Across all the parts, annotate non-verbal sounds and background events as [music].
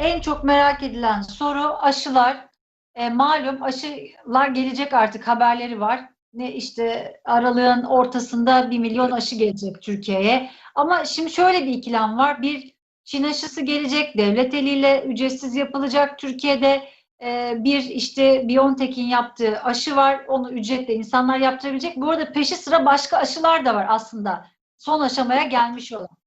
en çok merak edilen soru aşılar. E, malum aşılar gelecek artık haberleri var. Ne işte aralığın ortasında bir milyon aşı gelecek Türkiye'ye. Ama şimdi şöyle bir ikilem var. Bir Çin aşısı gelecek, devlet eliyle ücretsiz yapılacak Türkiye'de. E, bir işte BioNTech'in yaptığı aşı var, onu ücretle insanlar yaptırabilecek. Bu arada peşi sıra başka aşılar da var aslında. Son aşamaya gelmiş olan.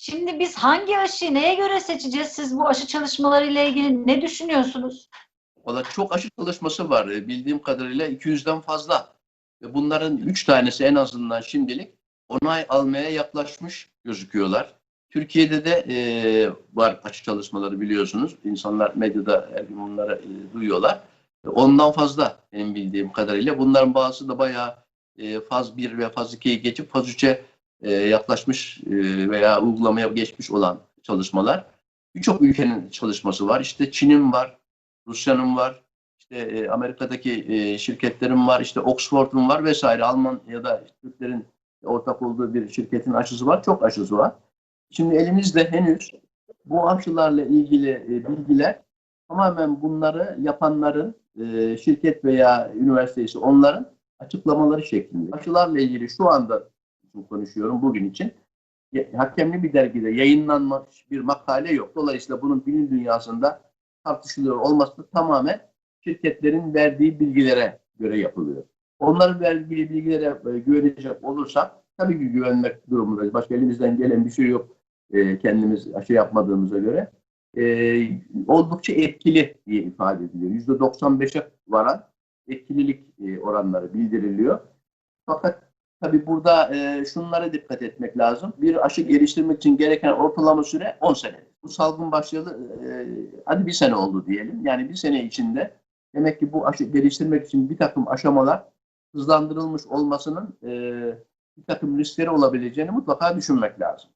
Şimdi biz hangi aşıyı neye göre seçeceğiz? Siz bu aşı çalışmaları ile ilgili ne düşünüyorsunuz? Valla çok aşı çalışması var. E, Bildiğim kadarıyla 200'den fazla. Ve bunların 3 tanesi en azından şimdilik onay almaya yaklaşmış gözüküyorlar. Türkiye'de de e, var aşı çalışmaları biliyorsunuz. İnsanlar medyada her gün bunları e, duyuyorlar. E, Ondan fazla benim bildiğim kadarıyla. Bunların bazısı da bayağı e, faz 1 ve faz 2'yi geçip faz 3'e e, yaklaşmış e, veya uygulamaya geçmiş olan çalışmalar. Birçok ülkenin çalışması var. İşte Çin'in var, Rusya'nın var, işte e, Amerika'daki e, şirketlerin var, işte Oxford'un var vesaire. Alman ya da Türklerin ortak olduğu bir şirketin aşısı var. Çok aşısı var. Şimdi elimizde henüz bu aşılarla ilgili e, bilgiler tamamen bunları yapanların e, şirket veya üniversitesi onların açıklamaları şeklinde. Aşılarla ilgili şu anda konuşuyorum bugün için hakemli bir dergide yayınlanmış bir makale yok. Dolayısıyla bunun bilim dünyasında tartışılıyor olması tamamen şirketlerin verdiği bilgilere göre yapılıyor. Onların verdiği bilgilere e, güvenecek olursak tabii ki güvenmek durumundayız. Başka elimizden gelen bir şey yok e, kendimiz aşı yapmadığımıza göre. E, oldukça etkili diye ifade ediliyor. %95'e varan etkililik oranları bildiriliyor. Fakat tabii burada e, şunlara dikkat etmek lazım. Bir aşı geliştirmek için gereken ortalama süre 10 sene. Bu salgın başlayalı e, hadi bir sene oldu diyelim. Yani bir sene içinde demek ki bu aşı geliştirmek için bir takım aşamalar hızlandırılmış olmasının e, bir takım riskleri olabileceğini mutlaka düşünmek lazım.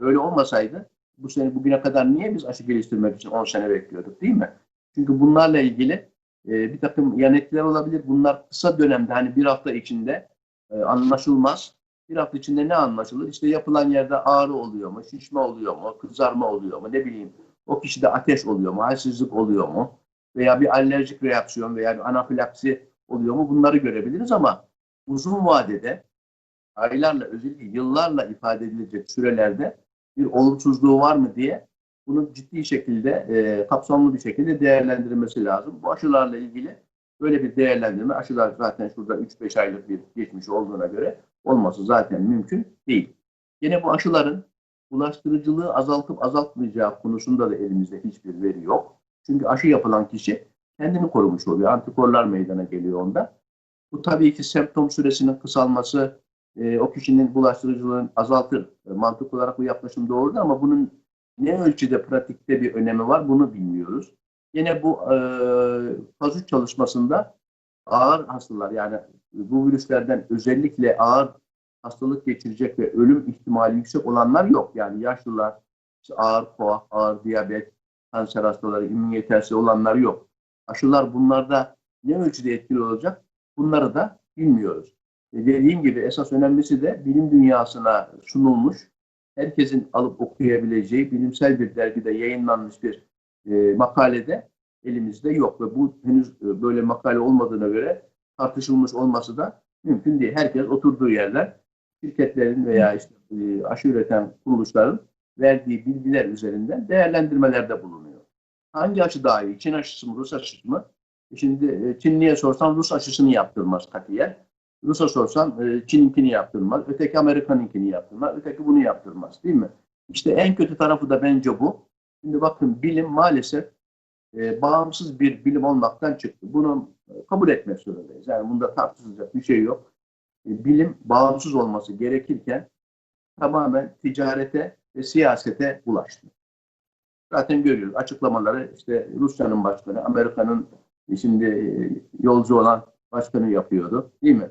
Öyle olmasaydı bu sene bugüne kadar niye biz aşı geliştirmek için 10 sene bekliyorduk değil mi? Çünkü bunlarla ilgili e, bir takım yan etkiler olabilir. Bunlar kısa dönemde hani bir hafta içinde e, anlaşılmaz. Bir hafta içinde ne anlaşılır? İşte yapılan yerde ağrı oluyor mu, şişme oluyor mu, kızarma oluyor mu, ne bileyim o kişide ateş oluyor mu, halsizlik oluyor mu veya bir alerjik reaksiyon veya bir anafilaksi oluyor mu bunları görebiliriz ama uzun vadede aylarla özellikle yıllarla ifade edilecek sürelerde bir olumsuzluğu var mı diye bunu ciddi şekilde e, kapsamlı bir şekilde değerlendirilmesi lazım. Bu aşılarla ilgili böyle bir değerlendirme aşılar zaten şurada 3-5 aylık bir geçmiş olduğuna göre olması zaten mümkün değil. Yine bu aşıların bulaştırıcılığı azaltıp azaltmayacağı konusunda da elimizde hiçbir veri yok. Çünkü aşı yapılan kişi kendini korumuş oluyor. Antikorlar meydana geliyor onda. Bu tabii ki semptom süresinin kısalması, e, o kişinin bulaştırıcılığını azaltır. E, mantık olarak bu yaklaşım doğrudur ama bunun ne ölçüde pratikte bir önemi var bunu bilmiyoruz. Yine bu e, çalışmasında ağır hastalar yani bu virüslerden özellikle ağır hastalık geçirecek ve ölüm ihtimali yüksek olanlar yok. Yani yaşlılar, işte ağır koa, ağır diyabet, kanser hastaları, immün yetersizliği olanlar yok. Aşılar bunlarda ne ölçüde etkili olacak bunları da bilmiyoruz. E, dediğim gibi esas önemlisi de bilim dünyasına sunulmuş, herkesin alıp okuyabileceği bilimsel bir dergide yayınlanmış bir e, makalede elimizde yok ve bu henüz e, böyle makale olmadığına göre tartışılmış olması da mümkün değil. Herkes oturduğu yerden şirketlerin veya işte e, aşı üreten kuruluşların verdiği bilgiler üzerinden değerlendirmelerde bulunuyor. Hangi aşı daha iyi? Çin aşısı mı, Rus aşısı mı? E Şimdi Çinliye sorsan Rus aşısını yaptırmaz katiyen. Rus'a sorsan Çin'inkini yaptırmaz. Öteki Amerikan'ınkini yaptırmaz. Öteki bunu yaptırmaz. Değil mi? İşte en kötü tarafı da bence bu. Şimdi bakın bilim maalesef e, bağımsız bir bilim olmaktan çıktı. Bunu e, kabul etmek zorundayız. Yani bunda tartışılacak bir şey yok. E, bilim bağımsız olması gerekirken tamamen ticarete ve siyasete ulaştı. Zaten görüyoruz açıklamaları işte Rusya'nın başkanı, Amerika'nın e, şimdi e, yolcu olan başkanı yapıyordu. Değil mi?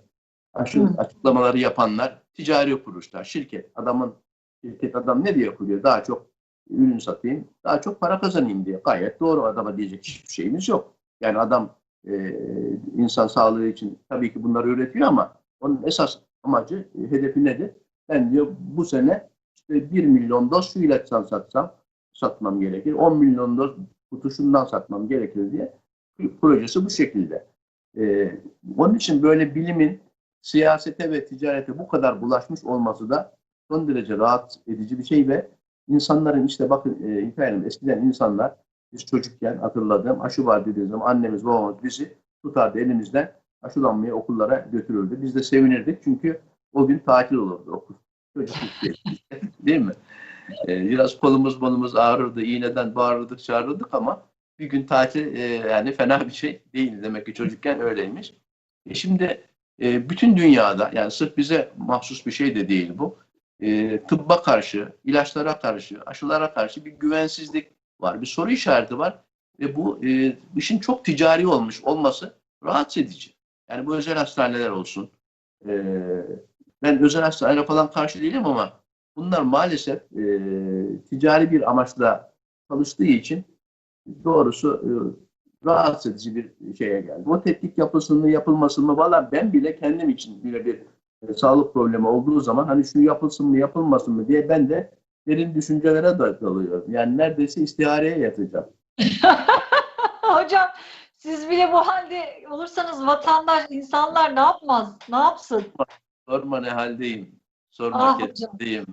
Aşı, Hı. açıklamaları yapanlar ticari kuruluşlar, şirket. Adamın şirket adam ne diye kuruyor? Daha çok ürün satayım, daha çok para kazanayım diye. Gayet doğru adama diyecek hiçbir şeyimiz yok. Yani adam e, insan sağlığı için tabii ki bunları üretiyor ama onun esas amacı, e, hedefi nedir? Ben diyor bu sene işte 1 milyon doz şu ilaçtan satsam, satmam gerekir. 10 milyon doz kutu şundan satmam gerekir diye projesi bu şekilde. Ee, onun için böyle bilimin siyasete ve ticarete bu kadar bulaşmış olması da son derece rahat edici bir şey ve insanların işte bakın e, Hanım, eskiden insanlar biz çocukken hatırladığım aşı var dediğimiz zaman annemiz babamız bizi tutardı elimizden aşılanmaya okullara götürürdü. Biz de sevinirdik çünkü o gün tatil olurdu okul. Çocukluk [laughs] değil mi? Ee, biraz kolumuz bolumuz ağrırdı, iğneden bağırırdık, çağırırdık ama bir gün tatil e, yani fena bir şey değil. Demek ki çocukken öyleymiş. E şimdi e, bütün dünyada yani sırf bize mahsus bir şey de değil bu. E, tıbba karşı, ilaçlara karşı, aşılara karşı bir güvensizlik var. Bir soru işareti var. Ve bu e, işin çok ticari olmuş olması rahatsız edici. Yani bu özel hastaneler olsun. E, ben özel hastanelere falan karşı değilim ama bunlar maalesef e, ticari bir amaçla çalıştığı için doğrusu e, rahatsız edici bir şeye geldi. O tetkik yapılsın mı yapılmasın mı valla ben bile kendim için bile bir sağlık problemi olduğu zaman hani şu yapılsın mı yapılmasın mı diye ben de derin düşüncelere da dalıyorum. Yani neredeyse istihareye yatacağım. [laughs] Hocam siz bile bu halde olursanız vatandaş, insanlar ne yapmaz? Ne yapsın? Sorma ne haldeyim. Sorma Ah kendiyim.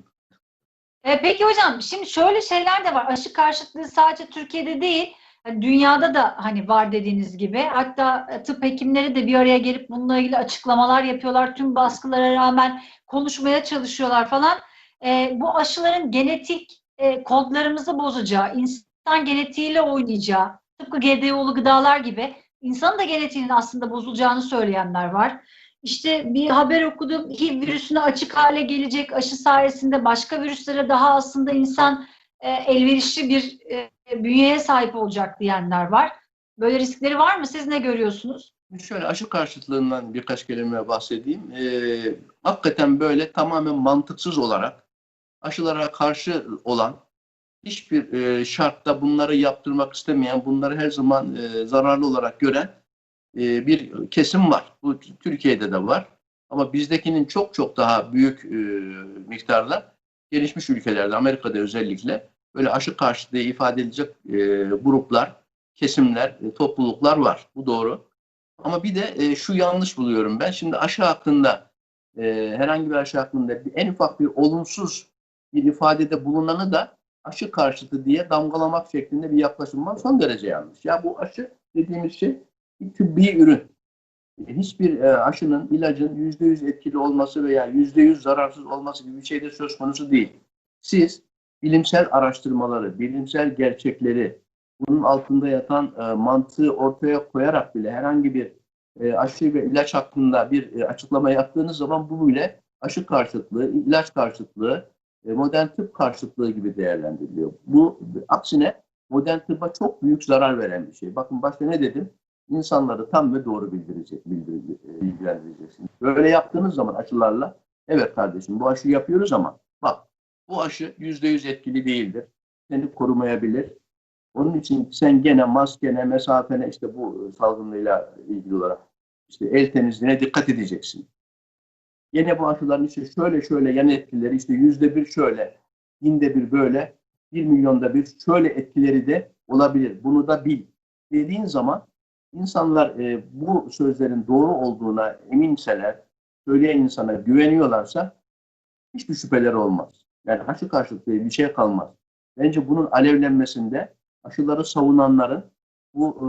E, peki hocam şimdi şöyle şeyler de var. Aşı karşıtlığı sadece Türkiye'de değil, dünyada da hani var dediğiniz gibi. Hatta e, tıp hekimleri de bir araya gelip bununla ilgili açıklamalar yapıyorlar. Tüm baskılara rağmen konuşmaya çalışıyorlar falan. E, bu aşıların genetik e, kodlarımızı bozacağı, insan genetiğiyle oynayacağı, tıpkı GDO'lu gıdalar gibi insanın da genetiğinin aslında bozulacağını söyleyenler var. İşte bir haber okudum. HIV virüsüne açık hale gelecek aşı sayesinde başka virüslere daha aslında insan e, elverişli bir e, bünyeye sahip olacak diyenler var. Böyle riskleri var mı? Siz ne görüyorsunuz? Şöyle aşı karşıtlığından birkaç kelime bahsedeyim. Ee, hakikaten böyle tamamen mantıksız olarak aşılara karşı olan hiçbir e, şartta bunları yaptırmak istemeyen, bunları her zaman e, zararlı olarak gören e, bir kesim var. Bu Türkiye'de de var. Ama bizdekinin çok çok daha büyük e, miktarda gelişmiş ülkelerde, Amerika'da özellikle böyle aşı karşıtlığı ifade edecek e, gruplar, kesimler, e, topluluklar var. Bu doğru. Ama bir de e, şu yanlış buluyorum ben. Şimdi aşı hakkında e, herhangi bir aşı hakkında bir, en ufak bir olumsuz bir ifadede bulunanı da aşı karşıtı diye damgalamak şeklinde bir yaklaşım var. Son derece yanlış. Ya bu aşı dediğimiz şey bir tıbbi ürün. Hiçbir e, aşının, ilacın yüzde yüz etkili olması veya yüzde yüz zararsız olması gibi bir şey de söz konusu değil. Siz bilimsel araştırmaları, bilimsel gerçekleri, bunun altında yatan e, mantığı ortaya koyarak bile herhangi bir e, aşı ve ilaç hakkında bir e, açıklama yaptığınız zaman bu bile aşı karşıtlığı, ilaç karşıtlığı, e, modern tıp karşıtlığı gibi değerlendiriliyor. Bu aksine modern tıbba çok büyük zarar veren bir şey. Bakın başta ne dedim? İnsanları tam ve doğru bildirecek, e, bilgilendireceksiniz. Böyle yaptığınız zaman aşılarla, evet kardeşim bu aşı yapıyoruz ama bak bu aşı yüzde yüz etkili değildir. Seni korumayabilir. Onun için sen gene maskene, mesafene işte bu salgınlığıyla ilgili olarak işte el temizliğine dikkat edeceksin. Yine bu aşıların işte şöyle şöyle yan etkileri işte yüzde bir şöyle, binde bir böyle, bir milyonda bir şöyle etkileri de olabilir. Bunu da bil. Dediğin zaman insanlar e, bu sözlerin doğru olduğuna eminseler, söyleyen insana güveniyorlarsa hiçbir şüpheleri olmaz. Yani aşı karşıtlığı bir şey kalmaz. Bence bunun alevlenmesinde aşıları savunanların bu e,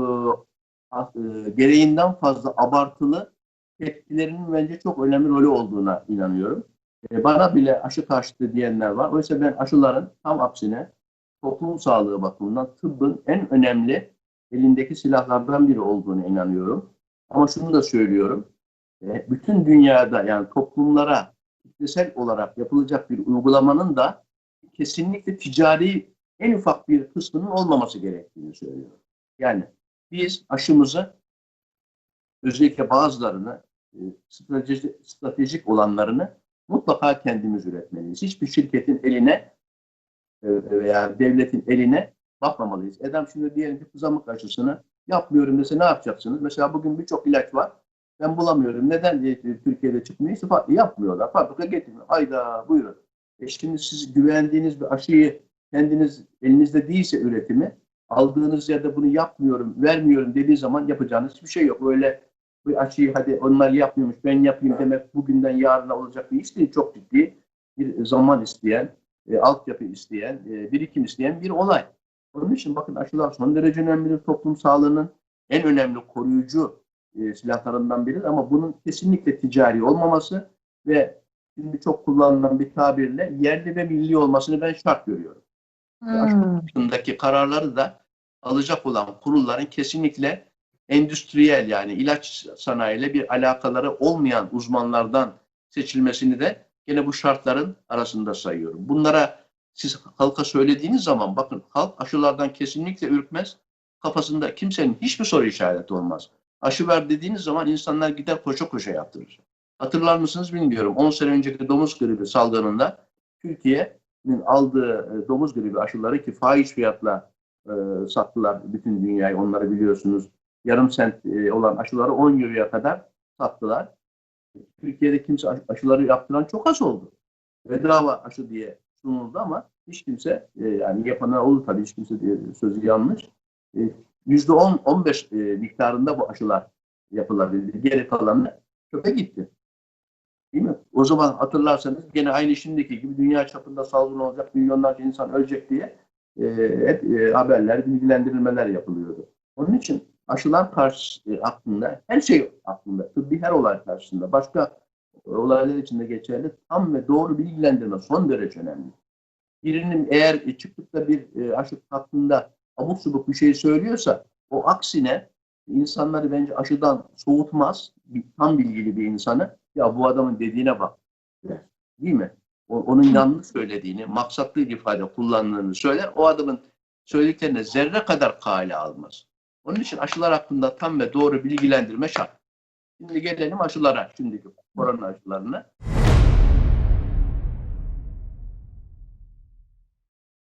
e, gereğinden fazla abartılı tepkilerinin bence çok önemli rolü olduğuna inanıyorum. E, bana bile aşı karşıtı diyenler var. Oysa ben aşıların tam aksine toplum sağlığı bakımından tıbbın en önemli elindeki silahlardan biri olduğunu inanıyorum. Ama şunu da söylüyorum. E, bütün dünyada yani toplumlara kitlesel olarak yapılacak bir uygulamanın da kesinlikle ticari en ufak bir kısmının olmaması gerektiğini söylüyorum. Yani biz aşımızı özellikle bazılarını e, stratejik, olanlarını mutlaka kendimiz üretmeliyiz. Hiçbir şirketin eline e, veya devletin eline bakmamalıyız. Adam şimdi diyelim ki kızamık aşısını yapmıyorum dese ne yapacaksınız? Mesela bugün birçok ilaç var. Ben bulamıyorum. Neden Türkiye'de çıkmıyor? İşte yapmıyorlar. Fabrika getirmiyor. Hayda buyurun. E şimdi siz güvendiğiniz bir aşıyı kendiniz elinizde değilse üretimi aldığınız yerde bunu yapmıyorum, vermiyorum dediği zaman yapacağınız hiçbir şey yok. Öyle bu aşıyı hadi onlar yapmıyormuş ben yapayım demek bugünden yarına olacak bir iş değil. Çok ciddi bir zaman isteyen, e, altyapı isteyen, e, birikim isteyen bir olay. Onun için bakın aşılar son derece önemli toplum sağlığının en önemli koruyucu e, silahlarından biri ama bunun kesinlikle ticari olmaması ve şimdi çok kullanılan bir tabirle yerli ve milli olmasını ben şart görüyorum. Hmm. Bundaki kararları da alacak olan kurulların kesinlikle endüstriyel yani ilaç sanayiyle bir alakaları olmayan uzmanlardan seçilmesini de gene bu şartların arasında sayıyorum. Bunlara siz halka söylediğiniz zaman bakın halk aşılardan kesinlikle ürkmez. Kafasında kimsenin hiçbir soru işareti olmaz. Aşı ver dediğiniz zaman insanlar gider koşa koşa yaptırır. Hatırlar mısınız bilmiyorum. 10 sene önceki domuz gribi salgınında Türkiye'nin aldığı e, domuz gribi aşıları ki fahiş fiyatla e, sattılar bütün dünyayı onları biliyorsunuz. Yarım sent e, olan aşıları 10 euroya kadar sattılar. Türkiye'de kimse aşı- aşıları yaptıran çok az oldu. Bedava aşı diye sunuldu ama hiç kimse e, yani yapanlar oldu tabii hiç kimse diye sözü yanlış. E, %10-15 e, miktarında bu aşılar yapılabildi. Geri kalanı çöpe gitti. Değil mi? O zaman hatırlarsanız gene aynı şimdiki gibi dünya çapında salgın olacak, milyonlarca insan ölecek diye e, hep e, haberler, bilgilendirilmeler yapılıyordu. Onun için aşılar karşı e, aklında, her şey aklında, tıbbi her olay karşısında, başka olaylar için de geçerli, tam ve doğru bilgilendirme son derece önemli. Birinin eğer e, çıkıp da bir e, aşı hakkında abuk subuk bir şey söylüyorsa, o aksine insanları bence aşıdan soğutmaz, bir, tam bilgili bir insanı, ya bu adamın dediğine bak, der. değil mi? O- onun yanlış söylediğini, maksatlı ifade kullandığını söyler, o adamın söylediklerine zerre kadar kale almaz. Onun için aşılar hakkında tam ve doğru bilgilendirme şart. Şimdi gelelim aşılara, şimdiki korona aşılarına.